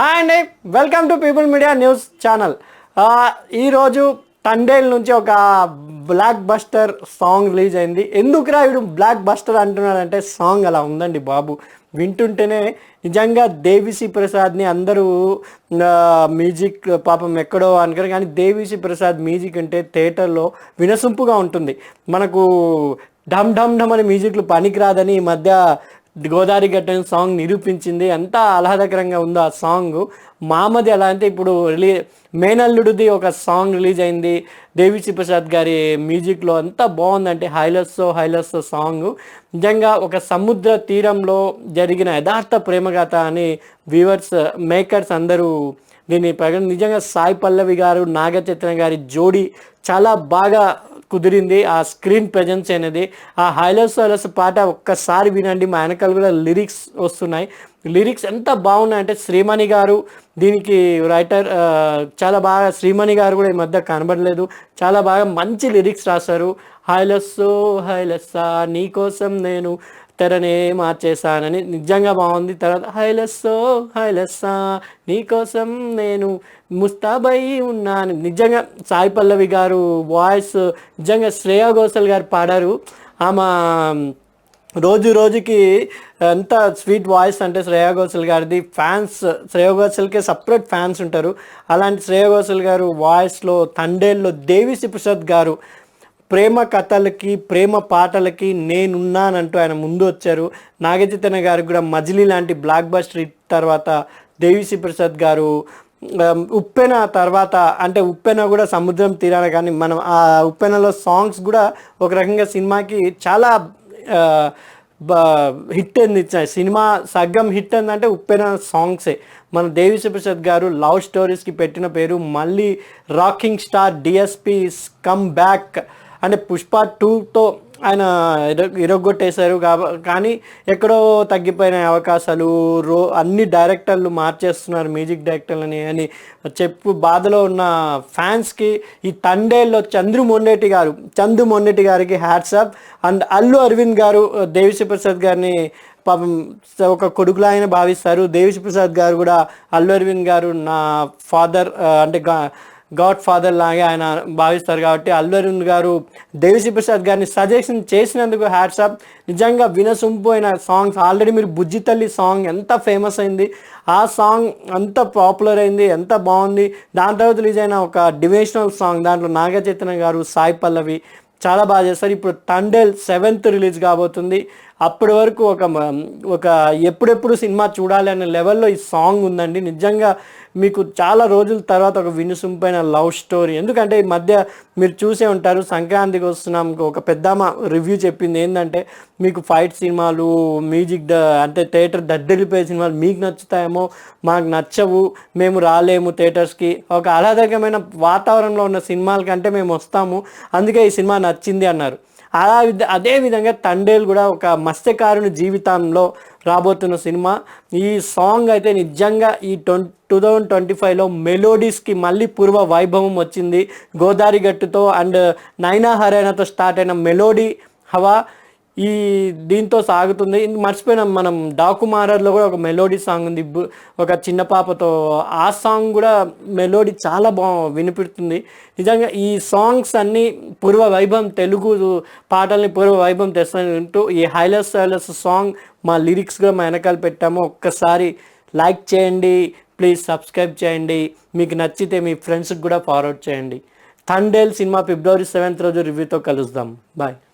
Hi అండి. Welcome to people media news channel. ఈరోజు తండేల్ నుంచి ఒక బ్లాక్ బస్టర్ సాంగ్ రిలీజ్ అయింది. ఎందుకు రాయుడు బ్లాక్ బస్టర్ అంటున్నాడంటే సాంగ్ అలా ఉందండి బాబు. వింటుంటేనే నిజంగా దేవిశ్రీ ప్రసాద్ని అందరూ మ్యూజిక్ పాపం ఎక్కడో అనుకోరు కానీ దేవిశ్రీ ప్రసాద్ మ్యూజిక్ అంటే థియేటర్లో వినసొంపుగా ఉంటుంది. మనకు ఢమ్ ఢమ్ ఢమ్ అనే మ్యూజిక్లు పనికిరాదని ఈ మధ్య గోదావరి గట్టని సాంగ్ నిరూపించింది. ఎంత ఆహ్లాదకరంగా ఉందో ఆ సాంగ్. మామది ఎలా అంటే ఇప్పుడు రిలీ మేనల్లుడిది ఒక సాంగ్ రిలీజ్ అయింది. దేవిశ్రీ ప్రసాద్ గారి మ్యూజిక్లో అంత బాగుందంటే హైలస్సో హైలస్సో సాంగ్. నిజంగా ఒక సముద్ర తీరంలో జరిగిన యథార్థ ప్రేమగాథ అని వ్యూవర్స్ మేకర్స్ అందరూ దీన్ని ప్రకటన నిజంగా సాయి పల్లవి గారు నాగచైతన్య గారి జోడీ చాలా బాగా కుదిరింది. ఆ స్క్రీన్ ప్రజెన్స్ అనేది ఆ హైలస్ హైలస్ పాట ఒక్కసారి వినండి. మా వెనకాల కూడా లిరిక్స్ వస్తున్నాయి. లిరిక్స్ ఎంత బాగున్నాయంటే శ్రీమణి గారు దీనికి రైటర్ చాలా బాగా శ్రీమణి గారు కూడా ఈ మధ్య కనబడలేదు. చాలా బాగా మంచి లిరిక్స్ రాశారు. హైలస్సో హైలస్సా నీకోసం నేను తెరనే మార్చేశానని నిజంగా బాగుంది. తర్వాత హైలస్సో హైలస్సా నీకోసం నేను ముస్తాబై ఉన్నాను. నిజంగా సాయి పల్లవి గారు వాయిస్ నిజంగా శ్రేయా ఘోషల్ గారు పాడారు. ఆమె రోజు రోజుకి ఎంత స్వీట్ వాయిస్ అంటే శ్రేయా ఘోషల్ గారిది. ఫ్యాన్స్ శ్రేయా ఘోషల్కే సపరేట్ ఫ్యాన్స్ ఉంటారు. అలాంటి శ్రేయా ఘోషల్ గారు వాయిస్లో తండేల్లో దేవిశ్రీ ప్రసాద్ గారు ప్రేమ కథలకి ప్రేమ పాటలకి నేనున్నానంటూ ఆయన ముందు వచ్చారు. నాగచైతన్య గారికి కూడా మజిలీ లాంటి బ్లాక్ బస్టర్ తర్వాత దేవిశ్రీ ప్రసాద్ గారు ఉప్పెన తర్వాత అంటే ఉప్పెన కూడా సముద్రం తీరాన కానీ మనం ఆ ఉప్పెనలో సాంగ్స్ కూడా ఒక రకంగా సినిమాకి చాలా హిట్ అంది సినిమా సగం హిట్ అందంటే ఉప్పెన సాంగ్సే. మన దేవిశ్రీప్రసాద్ గారు లవ్ స్టోరీస్కి పెట్టిన పేరు మళ్ళీ rocking star DSP's come back అంటే పుష్ప టూతో ఆయన ఇరగొట్టేశారు కానీ ఎక్కడో తగ్గిపోయిన అవకాశాలు రో అన్ని డైరెక్టర్లు మార్చేస్తున్నారు మ్యూజిక్ డైరెక్టర్లని అని చెప్పు బాధలో ఉన్న ఫ్యాన్స్కి ఈ తండేల్లో చంద్రు మొండేటి గారు చందు మొన్నెటి గారికి హ్యాట్సాప్ అండ్ అల్లు అరవింద్ గారు దేవిశ్రీ ప్రసాద్ గారిని పాపం ఒక కొడుకులా ఆయన భావిస్తారు. దేవిశ్రీ ప్రసాద్ గారు కూడా అల్లు అరవింద్ గారు నా ఫాదర్ అంటే గాడ్ ఫాదర్ లాగే ఆయన భావిస్తారు కాబట్టి అల్లు గారు దేవిశ్రీ ప్రసాద్ గారిని సజెషన్ చేసినందుకు హ్యాట్సాప్ నిజంగా వినసొంపోయిన సాంగ్స్ ఆల్రెడీ మీరు బుజ్జి తల్లి సాంగ్ ఎంత ఫేమస్ అయింది ఆ సాంగ్ అంత పాపులర్ అయింది ఎంత బాగుంది దాని తర్వాత రిలీజ్ అయిన ఒక డివేషనల్ సాంగ్ దాంట్లో నాగ చైతన్య గారు సాయి పల్లవి చాలా బాగా చేస్తారు. ఇప్పుడు తండేల్ సెవెంత్ రిలీజ్ కాబోతుంది. అప్పటి వరకు ఒక మ- ఒక ఎప్పుడెప్పుడు సినిమా చూడాలి అనే లెవెల్లో ఈ సాంగ్ ఉందండి. నిజంగా మీకు చాలా రోజుల తర్వాత ఒక వినుసుంపైన లవ్ స్టోరీ. ఎందుకంటే ఈ మధ్య మీరు చూసే ఉంటారు సంక్రాంతికి వస్తున్నాం ఒక పెద్దమ్మ రివ్యూ చెప్పింది ఏంటంటే మీకు ఫైట్ సినిమాలు మ్యూజిక్ ద అంటే థియేటర్ దద్దరిపోయే సినిమాలు మీకు నచ్చుతాయేమో మాకు నచ్చవు మేము రాలేము థియేటర్స్కి. ఒక ఆహ్లాదకరమైన వాతావరణంలో ఉన్న సినిమాల కంటే మేము వస్తాము అందుకే ఈ సినిమా నచ్చింది అన్నారు. అలా విధ అదేవిధంగా తండేల్ కూడా ఒక మత్స్యకారుని జీవితంలో రాబోతున్న సినిమా. ఈ సాంగ్ అయితే నిజంగా ఈ ట్వం టూ థౌజండ్ ట్వంటీ ఫైవ్లో మెలోడీస్కి మళ్ళీ పూర్వ వైభవం వచ్చింది. గోదావరి గట్టుతో అండ్ నైనా హరైనాతో స్టార్ట్ అయిన మెలోడీ హవా. ఈ దీంతో సాగుతుంది. మర్చిపోయినాం మనం డాకుమారర్లో కూడా ఒక మెలోడీ సాంగ్ ఉంది. ఒక చిన్న పాపతో ఆ సాంగ్ కూడా మెలోడీ చాలా బా వినిపిస్తుంది. నిజంగా ఈ సాంగ్స్ అన్నీ పూర్వ వైభవం తెలుగు పాటల్ని పూర్వ వైభవం తెస్తుంటూ ఈ హైలస్ హైలస్ సాంగ్ మా లిరిక్స్ కూడా మా వెనకాల పెట్టాము. ఒక్కసారి లైక్ చేయండి. ప్లీజ్ సబ్స్క్రైబ్ చేయండి. మీకు నచ్చితే మీ ఫ్రెండ్స్కి కూడా ఫార్వర్డ్ చేయండి. థండేల్ సినిమా ఫిబ్రవరి సెవెంత్ రోజు రివ్యూతో కలుద్దాం. బాయ్.